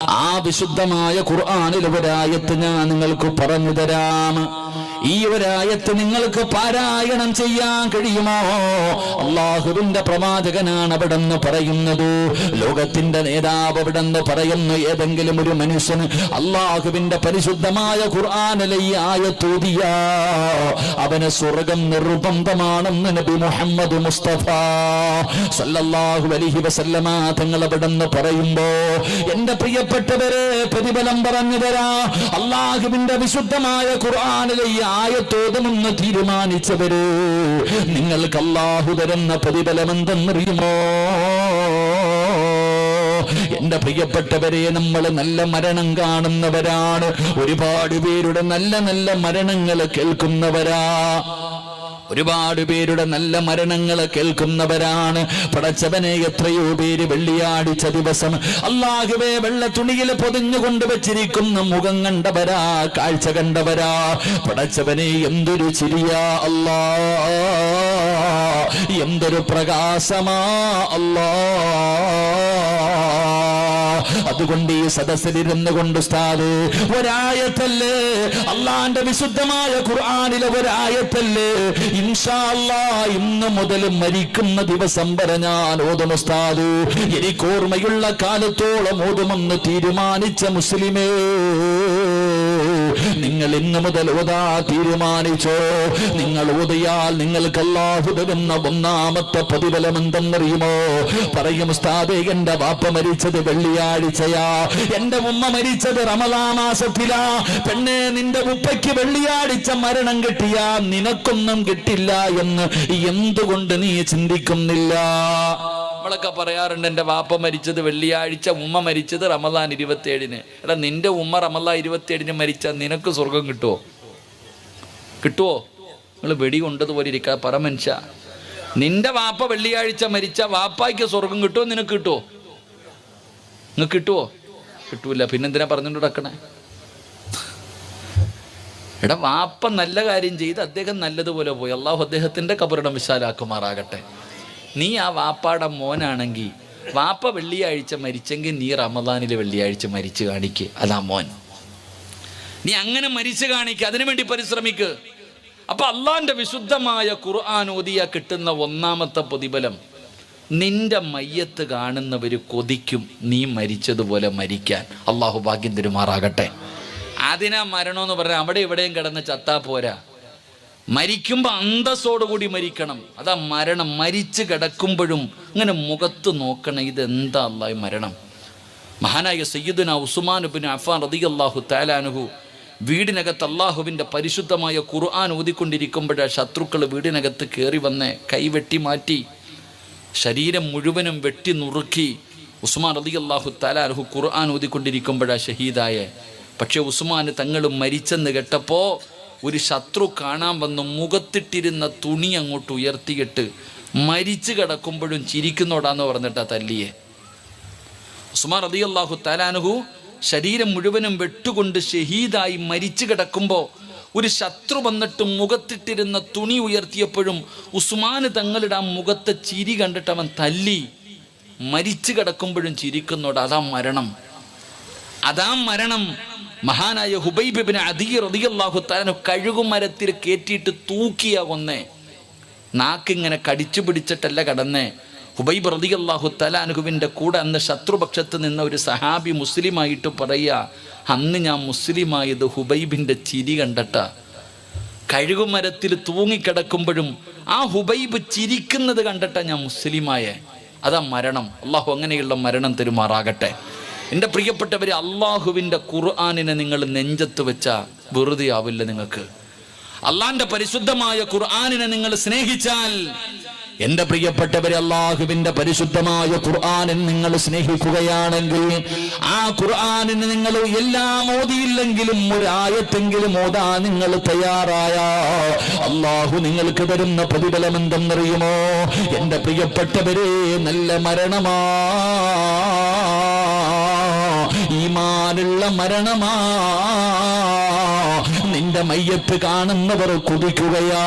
ആ വിശുദ്ധമായ ഖുർആാനിൽ ഒരായത്ത് ഞാൻ നിങ്ങൾക്ക് പറഞ്ഞു തരാം. ഈ ഒരായത്ത് നിങ്ങൾക്ക് പാരായണം ചെയ്യാൻ കഴിയുമോ? അള്ളാഹുവിന്റെ പ്രവാചകനാണ് അവിടെ നിന്ന് പറയുന്നത്. ലോകത്തിന്റെ നേതാവ് അവിടെ നിന്ന് പറയുന്നു ഏതെങ്കിലും ഒരു മനുഷ്യൻ അള്ളാഹുവിന്റെ പരിശുദ്ധമായ ഖുർആാനിലെ ഈ ആയത്തൂതിയ അവന് സ്വർഗം നിർബന്ധമാണെന്ന് നബി മുഹമ്മദ് മുസ്തഫ സല്ലല്ലാഹു അലൈഹി വസല്ലമ തങ്ങൾ അവിടെ നിന്ന് പറയുമ്പോ എന്റെ പ്രിയപ്പെട്ടവരെ പ്രതിഫലം പറഞ്ഞു തരാ. അള്ളാഹുവിന്റെ വിശുദ്ധമായ ഖുർആാനിലെ ഈ ആയത്തോതുമെന്ന് തീരുമാനിച്ചവര് നിങ്ങൾക്ക് അള്ളാഹു തരുന്ന പ്രതിഫലം എന്തെന്നറിയുമോ എന്റെ പ്രിയപ്പെട്ടവരെ നമ്മൾ നല്ല മരണം കാണുന്നവരാണ്. ഒരുപാട് പേരുടെ നല്ല നല്ല മരണങ്ങൾ കേൾക്കുന്നവരാ. ഒരുപാട് പേരുടെ നല്ല മരണങ്ങൾ കേൾക്കുന്നവരാണ്. പടച്ചവനെ എത്രയോ പേര് വെള്ളിയാഴ്ച ദിവസം അള്ളാഹുവേ വെള്ള തുണിയിൽ പൊതിഞ്ഞു വെച്ചിരിക്കുന്ന മുഖം കണ്ടവരാ കാഴ്ച കണ്ടവരാ. പടച്ചവനെ എന്തൊരു ചിരിയാ അല്ലാ. എന്തൊരു പ്രകാശമാ അല്ലാ. അതുകൊണ്ട് ഈ സദസ്സിലിരുന്ന് കൊണ്ട് ഉസ്താദ് ഒരായത്തല്ലേ? അള്ളാന്റെ വിശുദ്ധമായ ഖുർആാനിലെ ഒരായത്തല്ലേ? ഇൻഷാ അല്ലാ ഇന്ന് മുതൽ മരിക്കുന്ന ദിവസം വരെ ഞാൻ ഓതും ഉസ്താദ്. എനിക്ക് ഓർമ്മയുള്ള കാലത്തോളം ഓതുമെന്ന് തീരുമാനിച്ച മുസ്ലിമേ. നിങ്ങൾ ഇന്ന് മുതൽ ഓതാ തീരുമാനിച്ചോ? നിങ്ങൾ ഓതിയാൽ നിങ്ങൾക്ക് അല്ലാഹു ഒന്നാമത്തെ പ്രതിഫലം എന്തെന്നറിയുമോ പറയും ഉസ്താദേ എന്റെ വാപ്പ മരിച്ചത് വെള്ളിയാഴ്ചയാ. എന്റെ ഉമ്മ മരിച്ചത് റമലാമാസത്തിലാ പെണ്ണെ നിന്റെ ഉപ്പയ്ക്ക് വെള്ളിയാഴ്ച മരണം കിട്ടിയാ. നിനക്കൊന്നും കിട്ടില്ല എന്ന് എന്തുകൊണ്ട് നീ ചിന്തിക്കുന്നില്ല? നമ്മളൊക്കെ പറയാറുണ്ട് എന്റെ വാപ്പ മരിച്ചത് വെള്ളിയാഴ്ച ഉമ്മ മരിച്ചത് റമദാൻ ഇരുപത്തിയേഴിന്. എടാ നിന്റെ ഉമ്മ റമദാൻ ഇരുപത്തിയേഴിന് മരിച്ചാൽ നിനക്ക് സ്വർഗം കിട്ടുമോ കിട്ടുമോ നിങ്ങൾ വെടി കൊണ്ടതുപോലെ ഇരിക്കുക പറ മനുഷ്യ. നിന്റെ വാപ്പ വെള്ളിയാഴ്ച മരിച്ച വാപ്പായ്ക്ക് സ്വർഗം കിട്ടുമോ നിനക്ക് കിട്ടുമോ നിങ്ങൾക്ക് കിട്ടുമോ കിട്ടൂല. പിന്നെന്തിനാ പറഞ്ഞുകൊണ്ട് നടക്കണേ? എടാ വാപ്പ നല്ല കാര്യം ചെയ്ത് അദ്ദേഹം നല്ലതുപോലെ പോയി. അള്ളാഹു അദ്ദേഹത്തിന്റെ കബറിടം വിശാലാക്കുമാറാകട്ടെ. നീ ആ വാപ്പാടെ മോനാണെങ്കിൽ വാപ്പ വെള്ളിയാഴ്ച മരിച്ചെങ്കിൽ നീ റമദാനിലെ വെള്ളിയാഴ്ച മരിച്ചു കാണിക്ക്. അതാ മോൻ. നീ അങ്ങനെ മരിച്ചു കാണിക്ക്. അതിനുവേണ്ടി പരിശ്രമിക്ക്. അപ്പൊ അള്ളാന്റെ വിശുദ്ധമായ ഖുർആൻ ഓതിയ കിട്ടുന്ന ഒന്നാമത്തെ പ്രതിഫലം. നിന്റെ മയ്യത്ത് കാണുന്നവര് കൊതിക്കും നീ മരിച്ചതുപോലെ മരിക്കാൻ. അള്ളാഹു ഭാഗ്യം തെരുമാറാകട്ടെ. അതിനാ മരണമെന്ന് പറഞ്ഞാൽ അവിടെ ഇവിടെയും കിടന്ന് ചത്താ പോരാ. മരിക്കുമ്പോൾ അന്തസ്സോടുകൂടി മരിക്കണം. അതാ മരണം. മരിച്ചു കിടക്കുമ്പോഴും ഇങ്ങനെ മുഖത്ത് നോക്കണം ഇതെന്താ ഈ മരണം? മഹാനായ സയ്യിദുന ഉസ്മാൻ ബിൻ അഫാൻ അള്ളാഹു താലാനുഹു വീടിനകത്ത് അള്ളാഹുവിന്റെ പരിശുദ്ധമായ ഖുർആൻ ഊതിക്കൊണ്ടിരിക്കുമ്പോഴാണ് ശത്രുക്കൾ വീടിനകത്ത് കയറി വന്ന് കൈവെട്ടി മാറ്റി ശരീരം മുഴുവനും വെട്ടി നുറുക്കി. ഉസ്മാൻ റതി അള്ളാഹു താലാനുഹു ഖുർആൻ ഊതിക്കൊണ്ടിരിക്കുമ്പോഴാണ് ഷഹീദായ. പക്ഷേ ഉസ്മാൻ തങ്ങളും മരിച്ചെന്ന് കേട്ടപ്പോൾ ഒരു ശത്രു കാണാൻ വന്ന് മുഖത്തിട്ടിരുന്ന തുണി അങ്ങോട്ട് ഉയർത്തിയിട്ട് മരിച്ചു കിടക്കുമ്പോഴും ചിരിക്കുന്നോടാന്ന് പറഞ്ഞിട്ടാ തല്ലിയെ. ഉസ്മാൻ റതി അള്ളാഹു തലാനുഹു ശരീരം മുഴുവനും വെട്ടുകൊണ്ട് ഷഹീദായി മരിച്ചു കിടക്കുമ്പോൾ ഒരു ശത്രു വന്നിട്ട് മുഖത്തിട്ടിരുന്ന തുണി ഉയർത്തിയപ്പോഴും ഉസ്മാന് തങ്ങളുടെ ആ മുഖത്തെ ചിരി കണ്ടിട്ട് അവൻ തല്ലി മരിച്ചു കിടക്കുമ്പോഴും ചിരിക്കുന്നോട് അതാ മരണം. അതാ മരണം. മഹാനായ ഹുബൈബിന് അധിക റതിയല്ലാഹു താനു കഴുകുമരത്തിൽ കയറ്റിയിട്ട് തൂക്കിയ കൊന്നേ. നാക്കിങ്ങനെ കടിച്ചു പിടിച്ചിട്ടല്ല കടന്നേ. ഹുബൈബ് റതിയല്ലാഹു തലാനുഹുവിന്റെ കൂടെ അന്ന് ശത്രുപക്ഷത്ത് നിന്ന ഒരു സഹാബി മുസ്ലിമായിട്ട് പറയുക അന്ന് ഞാൻ മുസ്ലിമായത് ഹുബൈബിന്റെ ചിരി കണ്ടട്ട. കഴുകുമരത്തിൽ തൂങ്ങിക്കിടക്കുമ്പോഴും ആ ഹുബൈബ് ചിരിക്കുന്നത് കണ്ടിട്ട ഞാൻ മുസ്ലിമായേ. അതാ മരണം. അള്ളാഹു അങ്ങനെയുള്ള മരണം തെരുമാറാകട്ടെ. എന്റെ പ്രിയപ്പെട്ടവരെ അള്ളാഹുവിന്റെ ഖുർആാനിനെ നിങ്ങൾ നെഞ്ചത്ത് വെച്ച വെറുതെ ആവില്ല നിങ്ങൾക്ക്. അള്ളാന്റെ പരിശുദ്ധമായ ഖുർആാനിനെ നിങ്ങൾ സ്നേഹിച്ചാൽ എന്റെ പ്രിയപ്പെട്ടവരെ അള്ളാഹുവിന്റെ പരിശുദ്ധമായ ഖുർആാനിൽ നിങ്ങൾ സ്നേഹിക്കുകയാണെങ്കിൽ ആ ഖുർആാനിന് നിങ്ങൾ എല്ലാം ഓതിയില്ലെങ്കിലും ഒരായത്തെങ്കിലും ഓതാ നിങ്ങൾ തയ്യാറായ. അള്ളാഹു നിങ്ങൾക്ക് തരുന്ന പ്രതിഫലം എന്തെന്നറിയുമോ? എന്റെ പ്രിയപ്പെട്ടവരെ നല്ല മരണമാ. ഈമാനുള്ള മരണമാ നിന്റെ മയ്യത്ത് കാണുന്നവർ കൊതിക്കുകയാ.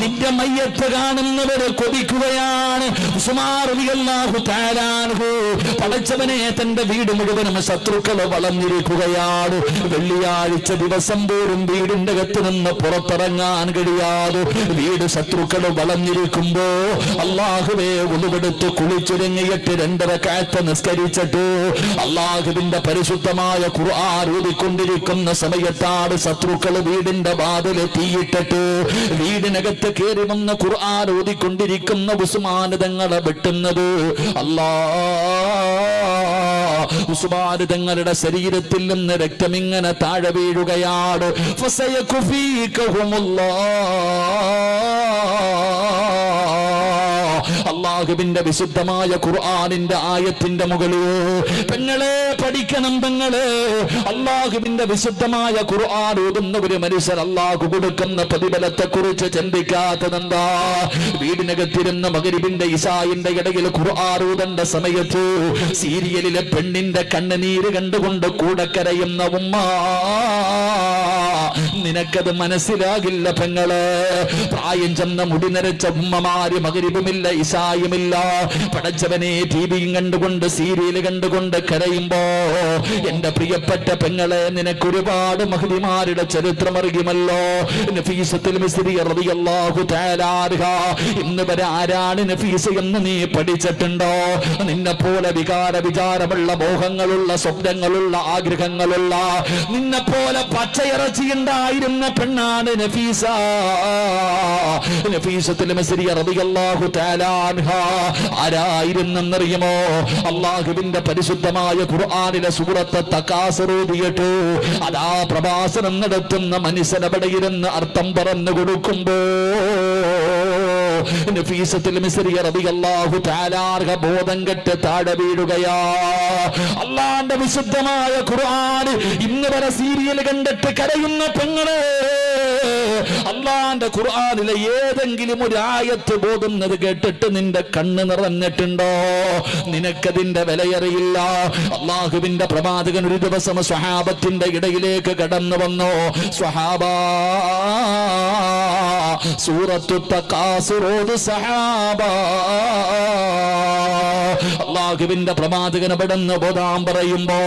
നിന്റെ മയ്യത്ത് കാണുന്നവർ കൊതിക്കുകയാണ്. പടച്ചവനെ തന്റെ വീട് മുഴുവനും ശത്രുക്കൾ വളഞ്ഞിരിക്കുകയാണ്. വെള്ളിയാഴ്ച ദിവസം പോലും വീടിന്റെ അകത്ത് നിന്ന് പുറത്തിറങ്ങാൻ കഴിയാതെ വീട് ശത്രുക്കൾ വളഞ്ഞിരിക്കുമ്പോ അള്ളാഹുവെ ഉളുവെടുത്ത് കുളിച്ചൊരുങ്ങിയിട്ട് രണ്ടര കാറ്റ് നിസ്കരിച്ചിട്ട് അള്ളാഹുവിന്റെ പരിശുദ്ധമായ ഖുർആൻ ഊതിക്കൊണ്ടിരിക്കുന്ന സമയത്താണ് ശത്രുക്കൾ വീടിന്റെ വാതിൽ തീയിട്ടിട്ട് വീടിനകത്ത് കയറി വന്ന് ഖുർആൻ ഊതിക്കൊണ്ടിരിക്കുന്ന ഉസ്മാനതങ്ങളെ വെട്ടുന്നത് അല്ലാ ഉസ്മാൻ തങ്ങളുടെ ശരീരത്തിൽ നിന്ന് രക്തം ഇങ്ങനെ താഴെ വീഴുകയാണ്. അള്ളാഹുവിന്റെ വിശുദ്ധമായ ഖുർആാനിന്റെ ആയത്തിന്റെ മുകളിൽ. പെങ്ങളെ പഠിക്കണം പെങ്ങളെ. അള്ളാഹുവിന്റെ വിശുദ്ധമായ ഖുർആൻ ഓതുന്ന ഒരു മനുഷ്യർ അള്ളാഹു കൊടുക്കുന്ന പ്രതിഫലത്തെ കുറിച്ച് ചിന്തിക്കാത്തതെന്താ? വീടിനകത്തിരുന്ന മകരിബിന്റെ ഇസായിന്റെ ഇടയിൽ ഖുർആൻ ഓതേണ്ട സമയത്ത് സീരിയലിലെ പെണ്ണിന്റെ കണ്ണുനീര് കണ്ടുകൊണ്ട് കൂടെ കരയുന്ന ഉമ്മ നിനക്കത് മനസ്സിലാകില്ല പെങ്ങളെ. പ്രായം ചെന്ന മുടി നരച്ച ഉമ്മമാര് മകരിവുമില്ല ഇസായുമില്ല പടച്ചവനെ ടി വി കണ്ടുകൊണ്ട് സീരിയൽ കണ്ടുകൊണ്ട് കരയുമ്പോ എന്റെ പ്രിയപ്പെട്ട പെങ്ങളെ നിനക്ക് ഒരുപാട് മഹതിമാരുടെ ചരിത്രം അറിയുമല്ലോ. ഇന്ന് വരെ ആരാണ് നഫീസ് എന്ന് നീ പഠിച്ചിട്ടുണ്ടോ നിന്നെ പോലെ വികാര വിചാരമുള്ള മോഹങ്ങളുള്ള സ്വപ്നങ്ങളുള്ള ആഗ്രഹങ്ങളുള്ള നിന്നെ പോലെ പച്ചയിറച്ചി ഉണ്ടായിരുന്ന പെണ്ണാണ് നഫീസ നഫീസത്തിൽ മിസ്രി റളിയല്ലാഹു തആല അൻഹ. ആരായിരുന്നെന്നറിയുമോ? അള്ളാഹുവിന്റെ പരിശുദ്ധമായ ഖുർആാനിലെ സൂറത്ത് തക്കാസറൂതിയിട്ട് അതാ പ്രഭാസനം നടത്തുന്ന മനുഷ്യനവിടെയിരുന്ന് അർത്ഥം പറഞ്ഞു കൊടുക്കുമ്പോ ബോധം കെട്ട് താഴെ വീഴുകയാ. അള്ളാന്റെ വിശുദ്ധമായ ഖുർആൻ ഇന്ന് വരെ സീരിയൽ കണ്ടിട്ട് കരയുന്ന പെങ്ങളെ അള്ളാന്റെ ഖുർആാനിലെ ഏതെങ്കിലും ഒരു ആയത്ത് ബോധുന്നത് കേട്ടിട്ട് നിന്റെ കണ്ണ് നിറഞ്ഞിട്ടുണ്ടോ? നിനക്കതിന്റെ വിലയറിയില്ല. അള്ളാഹുവിന്റെ പ്രവാചകൻ ഒരു ദിവസം സ്വഹാബത്തിന്റെ ഇടയിലേക്ക് കടന്നു വന്നു. സ്വഹാബ സൂറത്തു തക്കാസുറോത് സഹാബ അള്ളാഹുവിന്റെ പ്രവാചകൻ അവിടെ നിന്ന് പറയുമ്പോ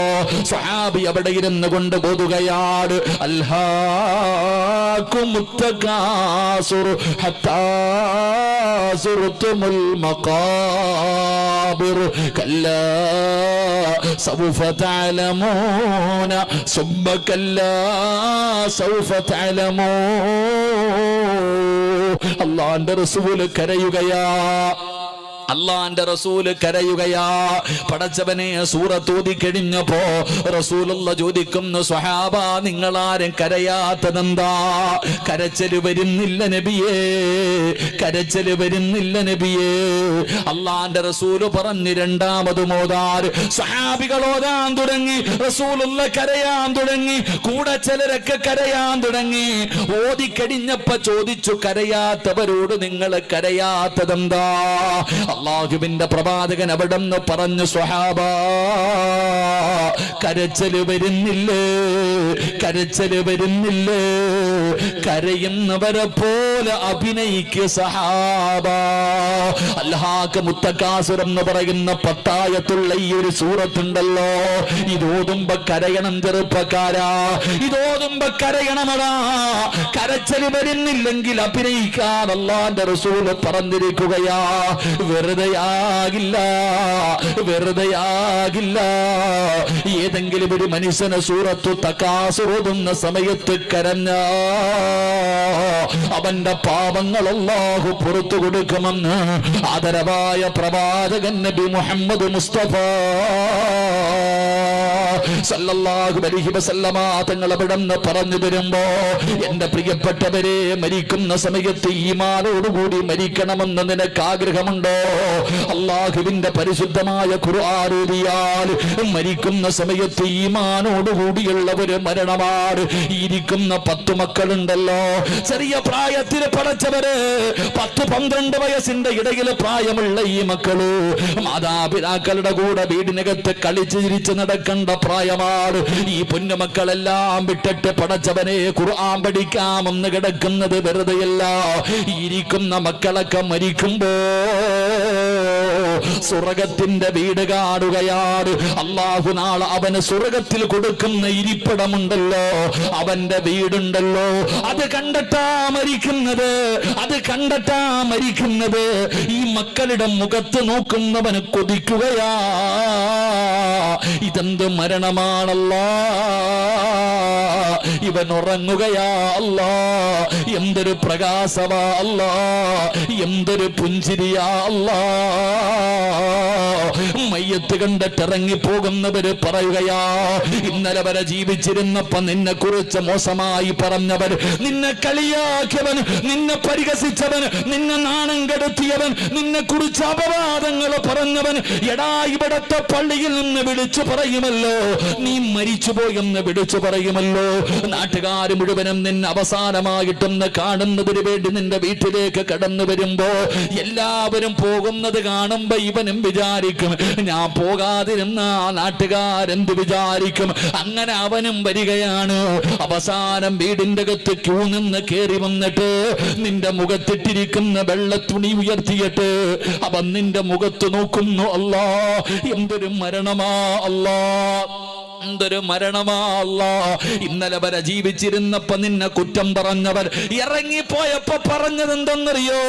സ്വഹാബി അവിടെ ഇരുന്ന് കൊണ്ട് ബോധുകയാണ് التكاثر حتى زرتم المقابر. كلا سوف تعلمون ثم كلا سوف تعلمون. الله عند رسول كريم يا അള്ളാന്റെ റസൂൽ കരയുകയാ. പടച്ചവനെ സൂറത്തൂതി കഴിഞ്ഞപ്പോ റസൂലുള്ള ചോദിക്കുന്നു സ്വഹാബ നിങ്ങളാരും കരയാത്തതെന്താ? കരച്ചൽ വരുന്നില്ല നബിയേ. കരച്ചൽ വരുന്നില്ല നബിയേ. അള്ളാന്റെ റസൂൽ പറഞ്ഞു രണ്ടാമത് മോതാർ സ്വഹാബികൾ ഓതാൻ തുടങ്ങി റസൂലുള്ള കരയാൻ തുടങ്ങി കൂടെ ചിലരൊക്കെ കരയാൻ തുടങ്ങി. ഓതിക്കഴിഞ്ഞപ്പോ ചോദിച്ചു കരയാത്തവരോട് നിങ്ങൾ കരയാത്തതെന്താ? അള്ളാഹുവിന്റെ പ്രവാചകൻ അവിടെ നിന്ന് പറഞ്ഞു സ്വഹാബ കരച്ചൽ വരുന്നില്ലേ? കരച്ചൽ വരുന്നില്ലേ? കരയുന്നവരെ പോലെ അഭിനയിക്ക് സഹാബ അല്ലാഹ് മുത്തക്കാസുരം എന്ന് പറയുന്ന പത്തായത്തുള്ള ഈ ഒരു സൂറത്തുണ്ടല്ലോ. ഇതോതുമ്പോ കരയണം ചെറുപ്പക്കാരാ. ഇതോതുമ്പോ കരയണമടാ. കരച്ചൽ വരുന്നില്ലെങ്കിൽ അഭിനയിക്കാൻ അള്ളാന്റെ റസൂൽ പറഞ്ഞിരിക്കുകയാ. വെറുതെയാകില്ല വെറുതെയാകില്ല. ഏതെങ്കിലും ഒരു മനുഷ്യനെ സൂറത്തു തക്കാസുറുന്ന സമയത്ത് കരഞ്ഞ അവന്റെ പാപങ്ങൾ പുറത്തു കൊടുക്കുമെന്ന് ആദരവായ പ്രവാചകൻ നബി മുഹമ്മദ് മുസ്തഫ സല്ലല്ലാഹു അലൈഹി വസല്ലമ തങ്ങൾ അവിടെന്ന് പറഞ്ഞു തരുമ്പോ എന്റെ പ്രിയപ്പെട്ടവരെ മരിക്കുന്ന സമയത്ത് ഈമാനോടുകൂടി മരിക്കണമെന്ന് നിനക്ക് ആഗ്രഹമുണ്ടോ? അള്ളാഹുവിന്റെ പരിശുദ്ധമായ ഖുർആാനൂതിയാൽ മരിക്കുന്ന സമയത്ത് ഈമാനോടുകൂടിയുള്ള ഒരു മരണമാണ്. ഇരിക്കുന്ന പത്തു മക്കളുണ്ടല്ലോ. ചെറിയ പ്രായത്തിൽ പടച്ചവര് പത്ത് പന്ത്രണ്ട് വയസ്സിന്റെ ഇടയിൽ പ്രായമുള്ള ഈ മക്കൾ മാതാപിതാക്കളുടെ കൂടെ വീടിനകത്ത് കളിച്ച് ചിരിച്ച് നടക്കേണ്ട പ്രായമാണ് ഈ പൊന്നുമക്കളെല്ലാം വിട്ടിട്ട് പടച്ചവനെ ഖുർആൻ പഠിക്കാമെന്ന് കിടക്കുന്നത് വെറുതെയല്ല. ഇരിക്കുന്ന മക്കളൊക്കെ മരിക്കുമ്പോ സ്വർഗത്തിന്റെ വീട് കാണുകയാണ് അള്ളാഹു നാളെ അവന് സ്വർഗത്തിൽ കൊടുക്കുന്ന ഇരിപ്പിടമുണ്ടല്ലോ. അവന്റെ വീടുണ്ടല്ലോ. അത് കണ്ടെത്താ മരിക്കുന്നത്. അത് കണ്ടെത്താ മരിക്കുന്നത്. ഈ മക്കളുടെ മുഖത്ത് നോക്കുന്നവന് കൊതിക്കുകയാ. ഇതെന്ത് മരണമാണല്ലോ? ഇവൻ ഉറങ്ങുകയാ അല്ലാ? എന്തൊരു പ്രകാശമാ അല്ലാ? എന്തൊരു പുഞ്ചിരിയാ അല്ലാ? മയ്യത്ത് കണ്ടിട്ടിറങ്ങി ഇറങ്ങിപ്പോകുന്നവര് പറയുകയാ ഇന്നലെ വരെ ജീവിച്ചിരുന്നപ്പ നിന്നെ കുറിച്ച് മോശമായി പറഞ്ഞവൻ നിന്നെ കളിയാക്കിയവൻ നിന്നെ പരിഹസിച്ചവൻ നിന്നെ നാണം കെടുത്തിയവൻ നിന്നെ കുറിച്ച് അപവാദങ്ങൾ പറഞ്ഞവൻ എടാ ഇവിടത്തെ പള്ളിയിൽ നിന്ന് വിളിച്ചു പറയുമല്ലോ. നീ മരിച്ചുപോയെന്ന് വിളിച്ചു പറയുമല്ലോ. നാട്ടുകാർ മുഴുവനും നിന്നെ അവസാനമായിട്ടൊന്ന് കാണുന്നതിന് വേണ്ടി നിന്റെ വീട്ടിലേക്ക് കടന്നു വരുമ്പോ എല്ലാവരും പോകുന്നത് കാണുമ്പോ ഇവനും വിചാരിക്കും ഞാൻ പോകാതിരുന്ന നാട്ടുകാരെന്ത് വിചാരിക്കും? അങ്ങനെ അവനും വരികയാണ്. അവസാനം വീടിന്റെ അകത്ത് ക്യൂ നിന്ന് കേറി വന്നിട്ട് നിന്റെ മുഖത്തിട്ടിരിക്കുന്ന വെള്ള തുണി ഉയർത്തിയിട്ട് അവൻ നിന്റെ മുഖത്ത് നോക്കുന്നു അല്ലാ എന്തൊരു മരണമാ അല്ലാ എന്തൊരു മരണമാ അല്ലാ. ഇന്നലെ വരെ ജീവിച്ചിരുന്നപ്പോ നിന്നെ കുറ്റം പറഞ്ഞവർ ഇറങ്ങിപ്പോയപ്പോ പറഞ്ഞത് എന്തെന്നറിയോ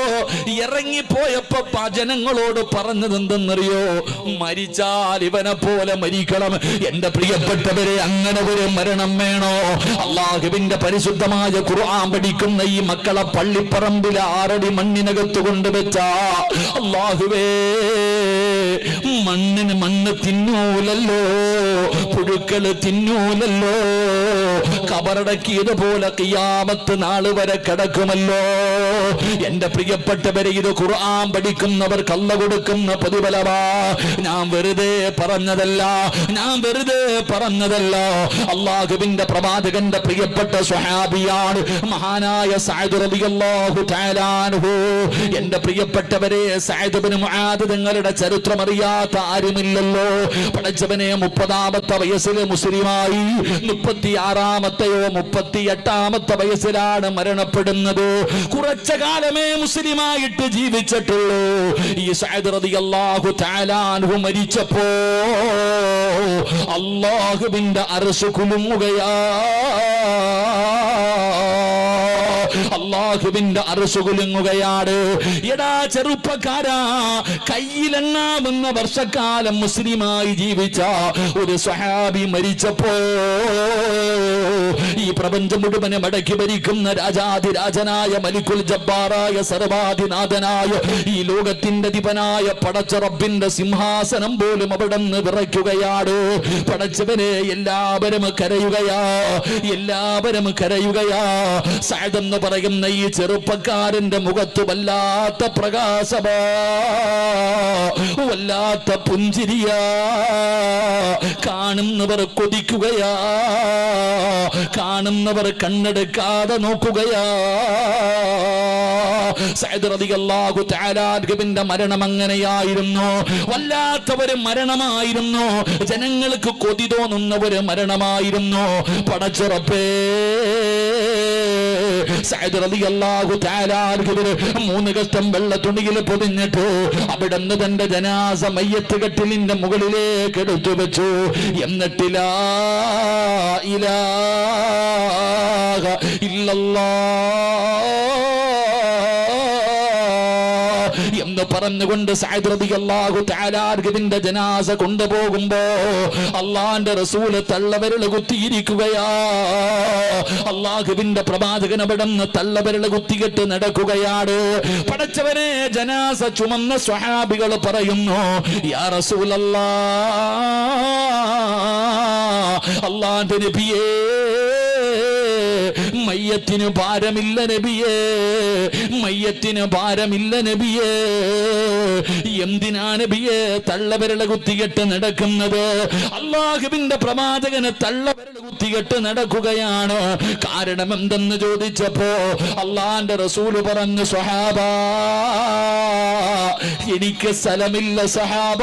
ഇറങ്ങിപ്പോയപ്പോ ജനങ്ങളോട് പറഞ്ഞത് എന്തെന്നറിയോ മരിച്ചാൽ ഇവനെ പോലെ മരിക്കണം. എന്റെ പ്രിയപ്പെട്ടവരെ അങ്ങനെ ഒരു മരണം വേണോ? അള്ളാഹുവിന്റെ പരിശുദ്ധമായ ഖുർആൻ പഠിക്കുന്ന ഈ മക്കളെ പള്ളിപ്പറമ്പിൽ ആറടി മണ്ണിനകത്ത് കൊണ്ടുവച്ച അള്ളാഹുവേ മണ്ണിന് മണ്ണ് തിന്നൂലല്ലോ. പുഴുക്കൾ തിന്നൂലല്ലോ. കബറടക്കിയതുപോലെ കിയാമത്ത് നാൾ വരെ കിടക്കുമല്ലോ. എന്റെ പ്രിയപ്പെട്ടവരെ ഇത് ഖുർആൻ പഠിക്കുന്നവർ കള്ള കൊടുക്കുന്ന പ്രതിഫലമാ. ഞാൻ വെറുതെ പറഞ്ഞതല്ല ഞാൻ വെറുതെ പറഞ്ഞതല്ല. അള്ളാഹുവിന്റെ പ്രവാചകന്റെ പ്രിയപ്പെട്ട സ്വഹാബിയാണ് മഹാനായ അൻഹു. എന്റെ പ്രിയപ്പെട്ടവരെ മുആദ് തങ്ങളുടെ ചരിത്രം അറിയാത്ത ആരുമില്ലല്ലോ. പഠിച്ചവനെ മുപ്പതാമത്തെ വയസ്സിൽ മുസ്ലിമായി മുപ്പത്തി ആറാമത്തെയോ മുപ്പത്തി എട്ടാമത്തെ വയസ്സിലാണ് മരണപ്പെടുന്നത്. കുറച്ച കാലമേ മുസ്ലിമായിട്ട് ജീവിച്ചിട്ടുള്ളൂ. ഈ സഅദ് അള്ളാഹു തആല അൻഹു മരിച്ചപ്പോ അള്ളാഹുവിന്റെ അറസ് കുലുങ്ങുകയാ. അള്ളാഹുവിന്റെ അറസ് കുലുങ്ങുകയാണ്. എടാ ചെറുപ്പക്കാരാ കയ്യിലെണ്ണാവുന്ന വർഷക്കാലം മുസ്ലിമായി ജീവിച്ച ഒരു സ്വഹാബി മരിച്ചപ്പോ ഈ പ്രപഞ്ചം മുഴുവനെ മടക്കി ഭരിക്കുന്ന രാജാതിരാജനായ മലിക്കുൽ ജബ്ബാറായ സർവാധിനാഥനായ ഈ ലോകത്തിന്റെ അധിപനായ പടച്ച റബ്ബിന്റെ സിംഹാസനം പോലും അവിടെ നിന്ന് വിറയ്ക്കുകയാണ്. പടച്ചവനെ എല്ലാവരും കരയുകയാ എല്ലാവരും കരയുകയാ. സഅദെന്ന് പറയുന്ന ഈ ചെറുപ്പക്കാരന്റെ മുഖത്ത് വല്ലാത്ത പ്രകാശമാ വല്ലാത്ത പുഞ്ചിരിയാ. കാണുന്നവർ കൊതിക്കുകയാ കാണുന്നവർ കണ്ണെടുക്കാതെ നോക്കുകയാ. തആല അൻഹുവിന്റെ മരണം അങ്ങനെയായിരുന്നു. വല്ലാത്ത മരണമായിരുന്നു. ജനങ്ങൾക്ക് കൊതി തോന്നുന്ന ഒരു മരണമായിരുന്നു. പടച്ചുറപ്പേ സഅദ് റളിയല്ലാഹു തആല അൻഹുവിന് മൂന്ന് കഷ്ടം വെള്ള തുണിയിൽ പൊതിഞ്ഞിട്ട് അവിടുന്ന് തന്റെ ജനാസ മയ്യത്ത് കട്ടിലിന്റെ മുകളിലേക്ക് എടുത്തു വെച്ചു. എന്നിട്ടിലാ ഇലാഹ ഇല്ലല്ലാഹ് എന്ന് പറഞ്ഞുകൊണ്ട് സാഹിദ്രതിന്റെ ജനാസ കൊണ്ടുപോകുമ്പോ അള്ളാന്റെ റസൂൽ തള്ളവരൾ കുത്തിയിരിക്കുകയാ. അള്ളാഹുവിന്റെ പ്രവാചകൻ അവിടെ നിന്ന് തള്ളവരൾ കുത്തികെട്ട് നടക്കുകയാണ്. പടച്ചവനെ ജനാസ ചുമന്ന സ്വഹാബികൾ പറയുന്നു യാ അള്ളാന്റെ നബിയേ മയ്യത്തിന് ഭാരമില്ല നബിയേ. മയ്യത്തിന് ഭാരമില്ല നബിയേ. എന്തിനാ നബിയേ തള്ളവരള കുത്തികെട്ട് നടക്കുന്നത്? അള്ളാഹുവിന്റെ പ്രവാചകന് തള്ളവിരള കുത്തികെട്ട് നടക്കുകയാണ്. കാരണം എന്തെന്ന് ചോദിച്ചപ്പോ അള്ളാന്റെ റസൂൽ പറഞ്ഞു സഹാബ എനിക്ക് സ്ഥലമില്ല സഹാബ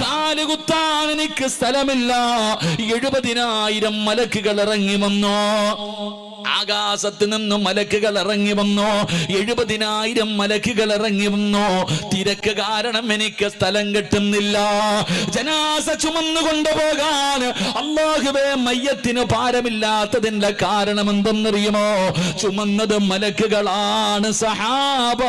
കാലുകുത്താൻ എനിക്ക് സ്ഥലമില്ല. എഴുപതിനായിരം മലക്കുകൾ ഇറങ്ങി വന്നു. ആകാശത്ത് നിന്നും മലക്കുകൾ ഇറങ്ങി വന്നു? എഴുപതിനായിരം മലക്കുകൾ ഇറങ്ങി വന്നു? തിരക്ക് കാരണം എനിക്ക് സ്ഥലം കിട്ടുന്നില്ല. ജനാസ ചുമന്നു കൊണ്ടുപോകാൻ അള്ളാഹുവേ മയ്യത്തിന് ഭാരമില്ലാത്തതിന്റെ കാരണം എന്തെന്നറിയുമോ? ചുമന്നത് മലക്കുകളാണ് സഹാബ.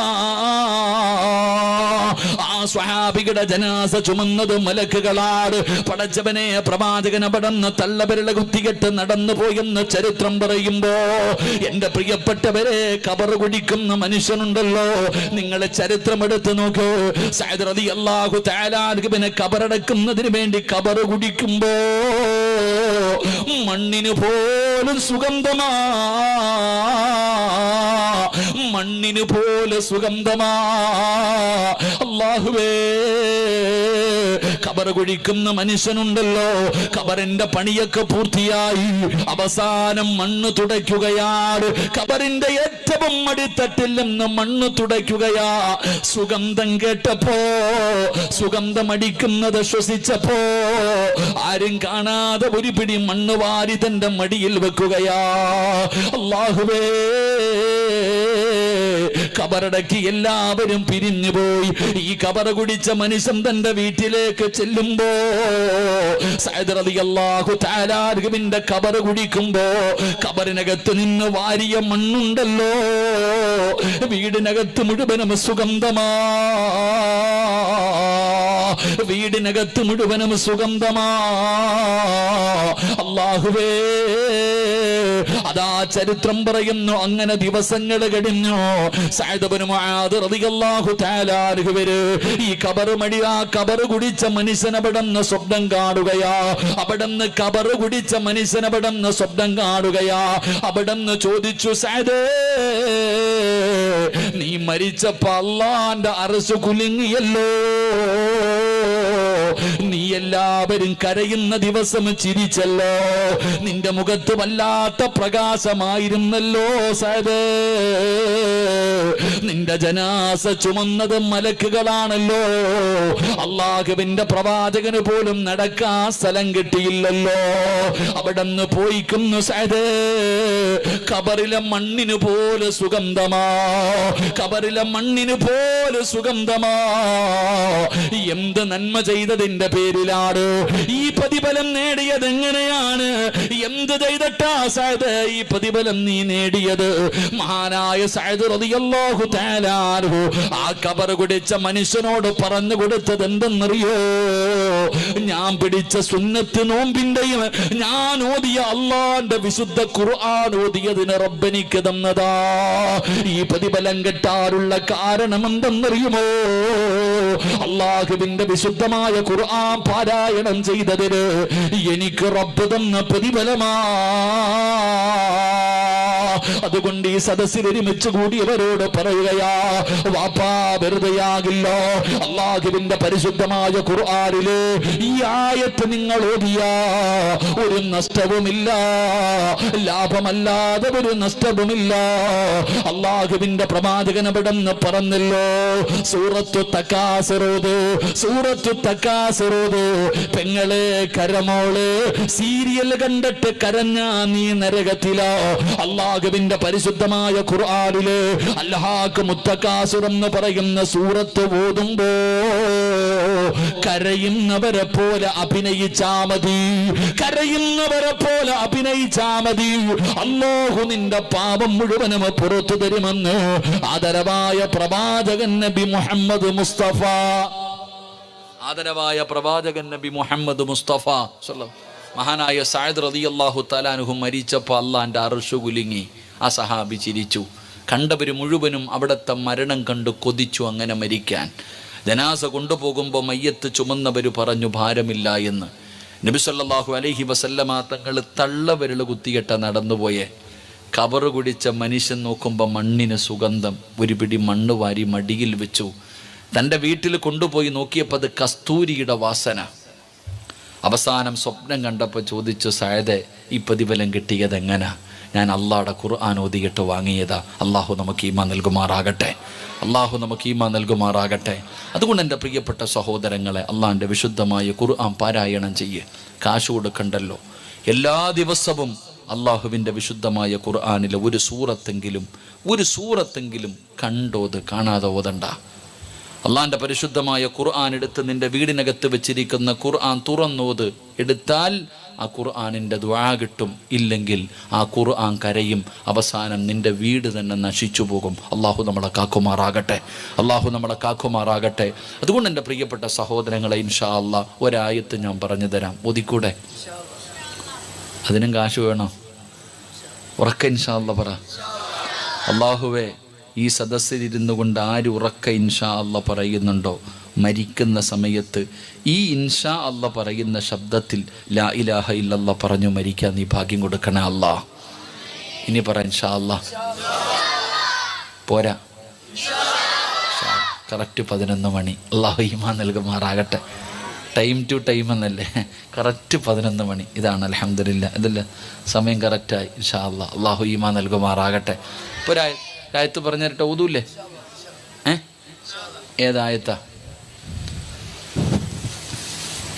ആ സ്വഹാബികളുടെ ജനാസ ചുമന്നത് മലക്കുകളാണ്. പടച്ചവനെ പ്രവാചകൻ പടന്ന് തള്ളവിരള കുത്തികെട്ട് നടന്നു പോയെന്ന് ചരിത്രം പറയുമ്പോ എന്റെ പ്രിയപ്പെട്ടവരെ കബർ കുടിക്കുന്ന മനുഷ്യനുണ്ടല്ലോ. നിങ്ങളെ ചരിത്രം എടുത്ത് നോക്കൂ സൈദ്രതി അള്ളാഹു താലാർഗിനെ കബറടക്കുന്നതിന് വേണ്ടി കബർ കുടിക്കുമ്പോ മണ്ണിന് പോലും സുഗന്ധമാ മണ്ണിന് പോലെ സുഗന്ധമാ. അള്ളാഹുവേ കബറ കുഴിക്കുന്ന മനുഷ്യനുണ്ടല്ലോ. കബറിന്റെ പണിയൊക്കെ പൂർത്തിയായി. അവസാനം മണ്ണ് തുടയ്ക്കുകയാണ്. കബറിന്റെ ഏറ്റവും അടിത്തട്ടിൽ മണ്ണ് തുടയ്ക്കുകയാ. സുഗന്ധം കേട്ടപ്പോ സുഗന്ധം അടിക്കുന്നത് ശ്വസിച്ചപ്പോ ആരും കാണാതെ ഒരു പിടി മണ്ണ് വാരി തന്റെ മടിയിൽ വെക്കുകയാ. അള്ളാഹുവേ കബറടക്കി എല്ലാവരും പിരിഞ്ഞു പോയി ഈ കബറ കുടിച്ച മനുഷ്യൻ തന്റെ വീട്ടിലേക്ക് ചെല്ലുമ്പോ തആല അൻഹുവിന്റെ കബർ കുടിക്കുമ്പോ കബറിനകത്ത് നിന്ന് വാരിയ മണ്ണുണ്ടല്ലോ. വീടിനകത്ത് മുഴുവനും സുഗന്ധമാ വീടിനകത്ത് മുഴുവനും സുഗന്ധമാ. അല്ലാഹുവേ അതാ ചരിത്രം പറയുന്നു അങ്ങനെ ദിവസങ്ങൾ കഴിഞ്ഞു. ഈ കബറ് മടി ആ കബറ് കുടിച്ച മനുഷ്യൻ അവിടെന്ന് സ്വപ്നം കാണുകയാ. അവിടന്ന് കബറ് കുടിച്ച മനുഷ്യൻ അവിടെന്ന് സ്വപ്നം കാണുകയാ. അവിടന്ന് ചോദിച്ചു സാദേ നീ മരിച്ചപ്പോ അള്ളാന്റെ അറസ് കുലുങ്ങിയല്ലോ. നീ എല്ലാവരും കരയുന്ന ദിവസം ചിരിച്ചല്ലോ. നിന്റെ മുഖത്ത് വല്ലാത്ത പ്രകാശമായിരുന്നല്ലോ സദേ നിന്റെ ജനാസ ചുമന്നത് മലക്കുകളാണല്ലോ. അള്ളാഹുവിന്റെ പ്രവാചകന് പോലും നടക്കാൻ സ്ഥലം കിട്ടിയില്ലല്ലോ. അവിടെ നിന്ന് പോയിക്കുന്നു സദേ കബറിലെ മണ്ണിന് പോലെ സുഗന്ധമാ. കബറിലെ മണ്ണിന് പോലെ സുഗന്ധമാ. എന്ത് നന്മ ചെയ്തതിന്റെ പേരിലാണ് ഈ പ്രതിഫലം നേടിയത് എങ്ങനെയാണ് എന്ത് ചെയ്തിട്ടാ സഹദ് ഈ പ്രതിഫലം നീ നേടിയത്? മഹാനായ സഹദ് റതിയല്ലാഹു തആല ആ കബർ കുടിച്ച മനുഷ്യനോട് പറഞ്ഞു കൊടുത്തത് എന്തെന്നറിയോ? ഞാൻ പിടിച്ച സുന്നത്ത് നോമ്പിന്റെയും ഞാൻ ഓതിയ അള്ളാന്റെ വിശുദ്ധ ഖുർആൻ ഓതിയതിന് റബ്ബനിക്ക് തന്നതാ. ഈ പ്രതിഫലം കിട്ടാറുള്ള കാരണം എന്തെന്നറിയുമോ അള്ളാഹുവിന്റെ വിശുദ്ധമായ ഖുർആൻ പാരായണം ചെയ്തതിന് എനിക്ക് റബ്ബ് തന്ന പ്രതിഫലമാ അതുകൊണ്ട് ഈ സദസ്സിൽ ഒരുമിച്ച് കൂടിയവരോട് പറയുകയാ വാപ്പാ വെറുതെയാകില്ലോ. അള്ളാഹുവിന്റെ പരിശുദ്ധമായ ഖുർആനിൽ ഈ ആയത്ത് നിങ്ങൾ ഓതിയ ഒരു നഷ്ടവുമില്ല. ലാഭമല്ലാതെ ഒരു നഷ്ടവുമില്ല. അള്ളാഹുവിന്റെ പ്രവാചകൻ അവിടെ നിന്ന് പറഞ്ഞല്ലോ സൂറത്തു തക്കാസിറോത് സൂറത്തു തക്കാസിറോത് പെങ്ങളെ കരമോൾ സീരിയൽ കണ്ടിട്ട് കരഞ്ഞ നീ നരകത്തിലോ. അള്ളാഹുവിന്റെ പരിശുദ്ധമായ ഖുർആനിൽ അല്ലാഹ് മുത്തക്കാസുർ എന്ന് പറയുന്ന സൂറത്ത് ഓതുമ്പോ കരയുന്നവരെ പോലെ അഭിനയിച്ചാ മതി. കരയുന്നവരെ പോലെ അഭിനയിച്ചാ മതി. അല്ലാഹു നിന്റെ പാപം മുഴുവനും പുറത്തു തരുമെന്ന് ആദരവായ പ്രവാചകൻ നബി മുഹമ്മദ് മുസ്തഫ. ആദരവായ പ്രവാചകൻ നബി മുഹമ്മദ് മുസ്തഫ. മഹാനായ സായദ് റതി അള്ളാഹു തലാനുഹു മരിച്ചപ്പോൾ അള്ളാന്റെ അർഷു കുലുങ്ങി. ആ സഹാബി ചിരിച്ചു. കണ്ടവർ മുഴുവനും അവിടുത്തെ മരണം കണ്ട് കൊതിച്ചു അങ്ങനെ മരിക്കാൻ. ജനാസ കൊണ്ടുപോകുമ്പോൾ മയ്യത്ത് ചുമന്നവർ പറഞ്ഞു ഭാരമില്ല എന്ന്. നബി അലഹി വസല്ലമാ തങ്ങൾ തള്ളവിരൽ കുത്തിയിട്ട നടന്നുപോയെ. കവറ് കുടിച്ച മനുഷ്യൻ നോക്കുമ്പോൾ മണ്ണിന് സുഗന്ധം. ഒരു പിടി മണ്ണ് വാരി മടിയിൽ വെച്ചു. തന്റെ വീട്ടിൽ കൊണ്ടുപോയി നോക്കിയപ്പോൾ അത് കസ്തൂരിയുടെ വാസന. അവസാനം സ്വപ്നം കണ്ടപ്പോൾ ചോദിച്ചു സായതെ ഈ പ്രതിഫലം കിട്ടിയത് എങ്ങനെ ഞാൻ അള്ളാടെ ഖുർആൻ ഓതിയിട്ട് വാങ്ങിയതാ. അള്ളാഹു നമുക്ക് ഈമ നൽകുമാറാകട്ടെ. അള്ളാഹു നമുക്ക് ഈമ നൽകുമാറാകട്ടെ. അതുകൊണ്ട് എന്റെ പ്രിയപ്പെട്ട സഹോദരങ്ങളെ അള്ളാഹിന്റെ വിശുദ്ധമായ ഖുർആൻ പാരായണം ചെയ്യ്. കാശ് കൊടുക്കണ്ടല്ലോ. എല്ലാ ദിവസവും അള്ളാഹുവിന്റെ വിശുദ്ധമായ ഖുർആാനിലെ ഒരു സൂറത്തെങ്കിലും ഒരു സൂറത്തെങ്കിലും കണ്ടോത് കാണാതെ ഓതണ്ട. അള്ളാന്റെ പരിശുദ്ധമായ ഖുർആൻ എടുത്ത് നിന്റെ വീടിനകത്ത് വെച്ചിരിക്കുന്ന ഖുർആൻ തുറന്നോത്. എടുത്താൽ ആ ഖുർആാനിന്റെ ദ്വാ കിട്ടും. ഇല്ലെങ്കിൽ ആ ഖുർആൻ കരയും. അവസാനം നിന്റെ വീട് തന്നെ നശിച്ചു പോകും. അള്ളാഹു നമ്മളെ കാക്കുമാറാകട്ടെ. അള്ളാഹു നമ്മളെ കാക്കുമാറാകട്ടെ. അതുകൊണ്ട് എന്റെ പ്രിയപ്പെട്ട സഹോദരങ്ങളെ ഇൻഷാ അള്ളാഹ് ഒരായത്ത് ഞാൻ പറഞ്ഞു തരാം. ഒതിക്കൂടെ അതിനും കാശ് വേണോ? ഉറക്ക ഇൻഷാ അല്ല പറ. അള്ളാഹുവേ ഈ സദസ്സിലിരുന്നു കൊണ്ട് ആര് ഉറക്ക ഇൻഷാ അല്ല പറയുന്നുണ്ടോ? മരിക്കുന്ന സമയത്ത് ഈ ഇൻഷാ അല്ല പറയുന്ന ശബ്ദത്തിൽ ലാ ഇലാഹ ഇല്ലല്ല പറഞ്ഞു മരിക്കാൻ നീ ഭാഗ്യം കൊടുക്കണേ അല്ലാ ഇനി പറ ഇൻഷാ അല്ല പോരാ. കറക്റ്റ് പതിനൊന്ന് മണി. അള്ളാഹു ഈമാ നൽകുമാറാകട്ടെ. ടൈം ടു ടൈം എന്നല്ലേ? കറക്റ്റ് പതിനൊന്ന് മണി. ഇതാണ് അലഹമില്ല ഇതല്ല സമയം കറക്റ്റായി ഇൻഷാ അല്ല അള്ളാഹു ഈമാ നൽകുമാറാകട്ടെ. ഇപ്പോൾ രായത്ത് ആയത്ത് പറഞ്ഞു തരട്ടെ ഊതൂല്ലേ? ഏ? ഏതായത്താ?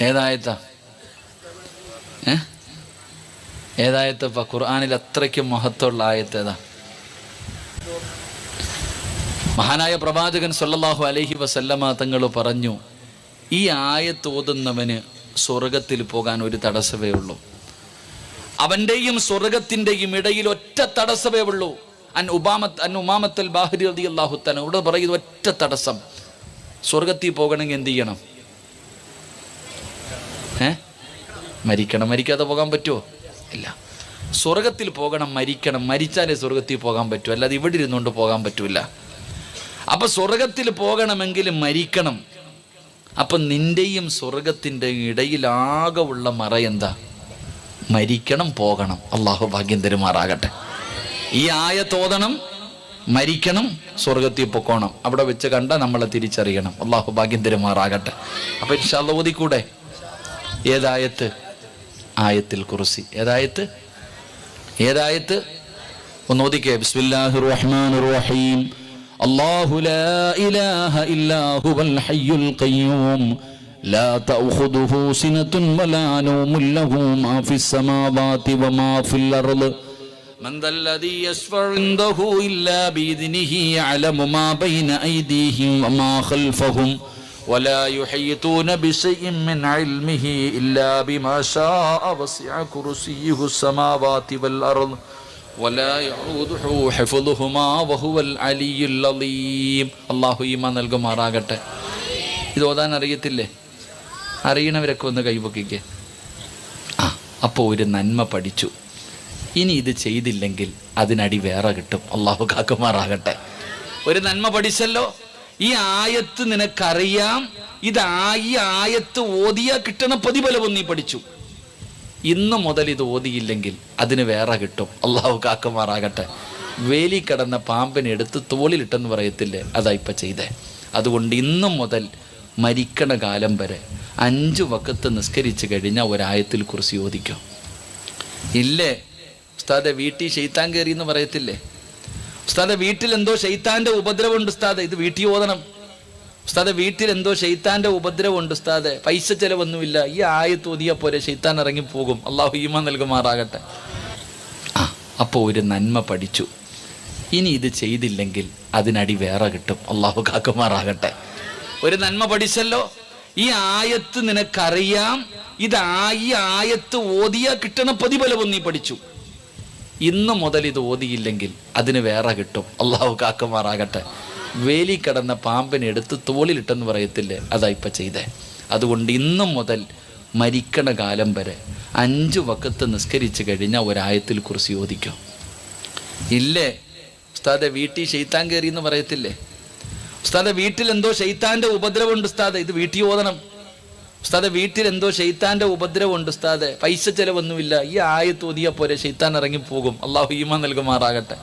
ഏതായത്താ? ഏ? ഏതായത്തപ്പ ഖുർആാനിൽ അത്രയ്ക്കും മഹത്വമുള്ള ആയത്തേതാ മഹാനായ പ്രവാചകൻ സല്ലല്ലാഹു അലഹി വസല്ലമ തങ്ങൾ പറഞ്ഞു ഈ ആയത്ത് ഓതുന്നവന് സ്വർഗത്തിൽ പോകാൻ ഒരു തടസ്സമേ ഉള്ളൂ. അവന്റെയും സ്വർഗത്തിന്റെയും ഇടയിൽ ഒറ്റ തടസ്സമേ ഉള്ളൂ. അൻ ഉബാമത്ത് അൻ ഉമാമത്തൽ ബാഹരി അള്ളാഹുത്തന ഇവിടെ പറയുന്നത് ഒറ്റ തടസ്സം. സ്വർഗത്തിൽ പോകണമെങ്കിൽ എന്ത് ചെയ്യണം? ഏ? മരിക്കണം മരിക്കാതെ പോകാൻ പറ്റുമോ ഇല്ല. സ്വർഗത്തിൽ പോകണം മരിക്കണം മരിച്ചാലേ സ്വർഗത്തിൽ പോകാൻ പറ്റൂ. അല്ലാതെ ഇവിടെ ഇരുന്നുകൊണ്ട് പോകാൻ പറ്റൂല. അപ്പൊ സ്വർഗത്തിൽ പോകണമെങ്കിൽ മരിക്കണം. അപ്പൊ നിന്റെയും സ്വർഗത്തിന്റെയും ഇടയിലാകെ ഉള്ള മറ എന്താ? മരിക്കണം പോകണം. അള്ളാഹു ഭാഗ്യം തരുമാറാകട്ടെ. ഈ ആയ തോതണം മരിക്കണം സ്വർഗത്തിൽ പൊക്കോണം. അവിടെ വെച്ച് കണ്ട നമ്മളെ തിരിച്ചറിയണം. അള്ളാഹു ഭാഗ്യം തരുമാറാകട്ടെ. അപ്പൊ ഇൻഷാല്ല ഓതിക്കൂടെ? ഏതായത്ത് ആയത്തിൽ കുറിസി ഏതായത്ത് ഏതായത്ത് ഒന്ന് ഓദിക്കേ ബിസ്മില്ലാഹിർ റഹ്മാനിർ റഹീം അല്ലാഹു ലാ ഇലാഹ ഇല്ലാ ഹുവൽ ഹയ്യുൽ ഖയ്യൂം لا تأخذه سنة ولا نوم له ما في السماوات وما في الأرض من ذا الذي يشفع عنده إلا بإذنه يعلم ما بين أيديهم وما خلفهم ولا يحيطون بشيء من علمه إلا بما شاء وسع كرسيه السماوات والأرض ولا يعوده حفظهما وهو العلي العظيم الله ഈമാൻ നൽകുമാറാകട്ടെ ഇത് ഓതാൻ അറിയത്തില്ലേ അറിയണവരൊക്കെ ഒന്ന് കൈപൊക്കിക്കേ ആ അപ്പോൾ ഒരു നന്മ പഠിച്ചു ഇനി ഇത് ചെയ്തില്ലെങ്കിൽ അതിനടി വേറെ കിട്ടും അള്ളാഹു കാക്കുമാറാകട്ടെ ഒരു നന്മ പഠിച്ചല്ലോ ഈ ആയത്ത് നിനക്കറിയാം. ഇതായി ആയത്ത് ഓതിയാ കിട്ടണ പ്രതിഫലവും നീ പഠിച്ചു. ഇന്നു മുതൽ ഇത് ഓതിയില്ലെങ്കിൽ അതിന് വേറെ കിട്ടും. അള്ളാഹു കാക്കുമാറാകട്ടെ. വേലി കടന്ന പാമ്പിനെ എടുത്ത് തോളിലിട്ടെന്ന് പറയത്തില്ലേ? അതാ ഇപ്പം ചെയ്തേ. അതുകൊണ്ട് ഇന്നും മുതൽ മരിക്കണ കാലം വരെ അഞ്ച് വക്കത്ത് നിസ്കരിച്ചു കഴിഞ്ഞാൽ ഒരായത്തിൽ കുറിച്ച് ചോദിക്കും ഇല്ലേ? ഉസ്താദെ വീട്ടിൽ ഷെയ്ത്താൻ കയറി എന്ന് പറയത്തില്ലേ? ഉസ്താദെ വീട്ടിൽ എന്തോ ഷെയ്ത്താന്റെ ഉപദ്രവമുണ്ട് ഉസ്താദെ. ഇത് വീട്ടിൽ ഓതണം. ഉസ്താദെ വീട്ടിൽ എന്തോ ഷെയ്ത്താന്റെ ഉപദ്രവമുണ്ട് ഉസ്താദെ. പൈസ ചെലവൊന്നുമില്ല. ഈ ആയത്ത് പോലെ പോരെ ഇറങ്ങി പോകും അള്ളാഹു ഈമ നൽകുമാറാകട്ടെ. ആ അപ്പോൾ ഒരു നന്മ പഠിച്ചു. ഇനി ഇത് ചെയ്തില്ലെങ്കിൽ അതിനടി വേറെ കിട്ടും. അള്ളാഹു കാക്കുമാറാകട്ടെ. ഒരു നന്മ പഠിച്ചല്ലോ. ഈ ആയത്ത് നിനക്കറിയാം. ഇത് ഈ ആയത്ത് ഓതിയാ കിട്ടണ പ്രതിഫലവും നീ പഠിച്ചു. ഇന്ന് മുതൽ ഇത് ഓതിയില്ലെങ്കിൽ അതിന് വേറെ കിട്ടും. അള്ളാഹു കാക്കുമാറാകട്ടെ. വേലി കടന്ന പാമ്പിനെ എടുത്ത് തോളിലിട്ടെന്ന് പറയത്തില്ലേ? അതാ ഇപ്പം ചെയ്തേ. അതുകൊണ്ട് ഇന്നും മുതൽ മരിക്കണ കാലം വരെ അഞ്ച് വക്കത്ത് നിസ്കരിച്ച് കഴിഞ്ഞാൽ ഒരായത്തിൽ കുറിച്ച് ചോദിക്കും ഇല്ലേ? ഉസ്താദെ വീട്ടിൽ ഷെയ്ത്താൻ കയറി എന്ന് പറയത്തില്ലേ? ഉസ്താദെ വീട്ടിൽ എന്തോ ഷെയ്ത്താന്റെ ഉപദ്രവമുണ്ട് ഉസ്താദെ. ഇത് വീട്ടിൽ ഓതണം. ഉസ്താദെ വീട്ടിൽ എന്തോ ഷെയ്ത്താന്റെ ഉപദ്രവമുണ്ട് ഉസ്താദെ. പൈസ ചെലവൊന്നുമില്ല. ഈ ആയത്ത് പോലെ ഷെയ്ത്താൻ ഇറങ്ങിപ്പോകും. അള്ളാഹു ഈമാ നൽകുമാറാകട്ടെ.